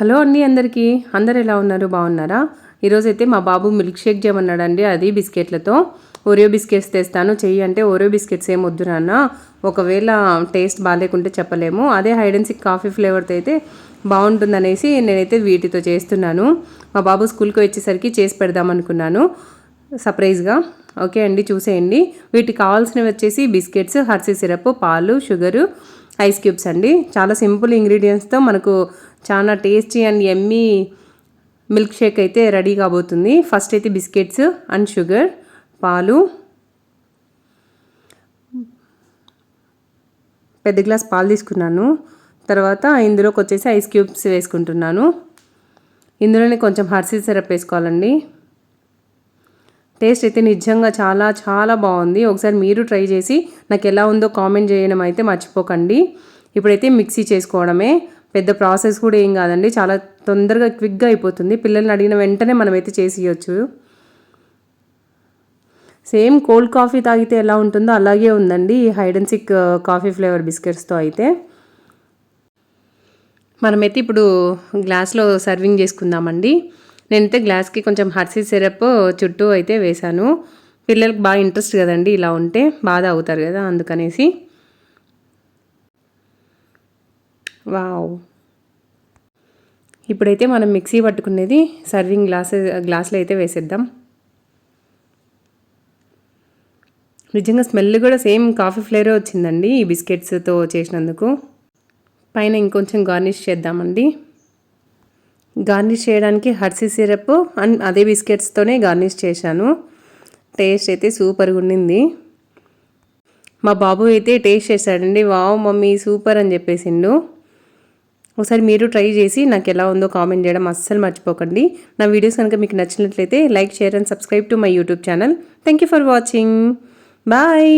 Hello అండి అందరికీ. అందరు ఎలా ఉన్నారు? బాగున్నారా? ఈరోజైతే మా బాబు మిల్క్ షేక్ చేయమన్నాడండి అది బిస్కెట్లతో. ఓరియో బిస్కెట్స్ తెస్తాను. చెయ్యి అంటే ఓరియో బిస్కెట్స్ ఏం వద్దు నాన్న. ఒకవేళ టేస్ట్ బాగాలేకుంటే చెప్పలేము. అదే హైడ్ అండ్ సిక్ కాఫీ ఫ్లేవర్తో అయితే బాగుంటుందనేసి నేనైతే వీటితో చేస్తున్నాను. మా బాబు స్కూల్కి వచ్చేసరికి చేసి పెడదాం అనుకున్నాను. సర్ప్రైజ్గా. ఓకే అండి చూసేయండి. వీటికి కావాల్సినవి వచ్చేసి బిస్కెట్స్ హర్సీ సిరప్ పాలు షుగరు ఐస్ క్యూబ్స్ అండి. చాలా సింపుల్ ఇంగ్రీడియంట్స్తో మనకు చాలా tasty and yummy milk shake అయితే రెడీ కాబోతుంది. ఫస్ట్ అయితే బిస్కెట్స్ అండ్ షుగర్ పాలు. పెద్ద గ్లాస్ పాలు తీసుకున్నాను. తర్వాత ఇందులోకి వచ్చేసి ఐస్ క్యూబ్స్ వేసుకుంటున్నాను. ఇందులోనే కొంచెం హర్సీ సిరప్ వేసుకోవాలండి. టేస్ట్ అయితే నిజంగా చాలా చాలా బాగుంది. ఒకసారి మీరు ట్రై చేసి నాకు ఎలా ఉందో కామెంట్ చేయడం అయితే మర్చిపోకండి. ఇప్పుడైతే మిక్సీ చేసుకోవడమే. పెద్ద ప్రాసెస్ కూడా ఏం కాదండి. చాలా తొందరగా క్విక్గా అయిపోతుంది. పిల్లల్ని అడిగిన వెంటనే మనమైతే చేసి ఇవ్వచ్చు సేమ్ కోల్డ్ కాఫీ తాగితే ఎలా ఉంటుందో అలాగే ఉందండి. ఈ hide and seek coffee flavour బిస్కెట్స్తో అయితే. మనమైతే ఇప్పుడు గ్లాస్లో సర్వింగ్ చేసుకుందామండి. నేనైతే గ్లాస్కి కొంచెం హర్సీ సిరప్ చుట్టూ అయితే వేశాను. పిల్లలకు బాగా ఇంట్రెస్ట్ కదండి ఇలా ఉంటే బాధ అవుతారు కదా అందుకనేసి. వావ్. ఇప్పుడైతే మనం మిక్సీ పట్టుకునేది సర్వింగ్ గ్లాస్ గ్లాస్లో అయితే వేసేద్దాం. నిజంగా స్మెల్ కూడా సేమ్ కాఫీ ఫ్లేవరే వచ్చిందండి ఈ బిస్కెట్స్తో చేసినందుకు. పైన ఇంకొంచెం గార్నిష్ చేద్దామండి. గార్నిష్ చేయడానికి హర్సీ సిరప్ అండ్ అదే బిస్కెట్స్తోనే గార్నిష్ చేశాను. టేస్ట్ అయితే సూపర్గా ఉండింది. మా బాబు అయితే టేస్ట్ చేశాడండి. వావ్ మమ్మీ సూపర్ అని చెప్పేసిండు. ఒకసారి మీరు ట్రై చేసి నాకు ఎలా ఉందో కామెంట్ చేయడం అస్సలు మర్చిపోకండి. నా వీడియోస్ కనుక మీకు నచ్చినట్లయితే like share and subscribe to my YouTube channel. Thank you for watching bye